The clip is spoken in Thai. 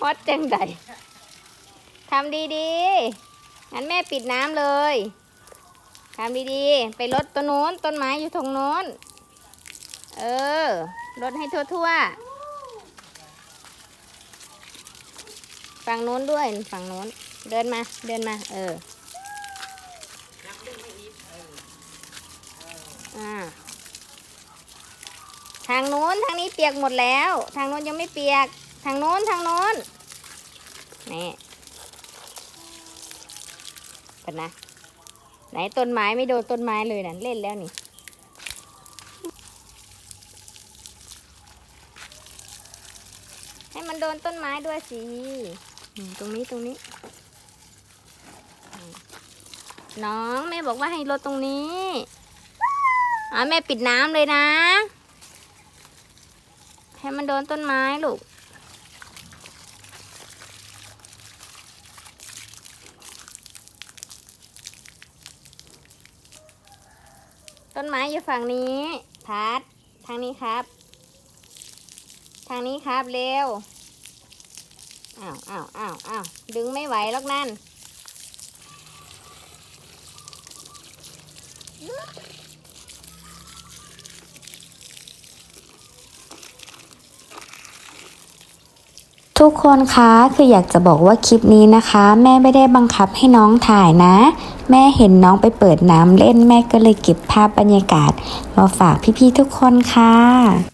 ฮอตจังใดทำดีๆ งั้นแม่ปิดน้ำเลย ทำดีๆ ไปรดต้นโน้น ต้นไม้อยู่ตรงโน้น เออรดให้ทั่วๆ ฝั่งโน้นด้วย ฝั่งโน้น เดินมา เดินมา เออ อ่าทางโน้นทางนี้เปียกหมดแล้ว ทางโน้นยังไม่เปียก ทางโน้นทางโน้นนี่เป็นนะ ไหนต้นไม้ไม่โดนต้นไม้เลยนะเล่นแล้วนี่ให้มันโดนต้นไม้ด้วยสิตรงนี้ตรงนี้ น้องแม่บอกว่าให้ลดตรงนี้ อ๋อแม่ปิดน้ำเลยนะ ให้มันโดนต้นไม้ลูก ต้นไม้อยู่ฝั่งนี้พัดทางนี้ครับ ทางนี้ครับเร็วอ้าวอ้าวอ้าวอ้าวดึงไม่ไหวหรอกนั่น ทุกคนคะคืออยากจะบอกว่าคลิปนี้นะคะ แม่ไม่ได้บังคับให้น้องถ่ายนะ แม่เห็นน้องไปเปิดน้ำเล่นแม่ก็เลยเก็บภาพบรรยากาศ มาฝากพี่ๆทุกคนค่ะ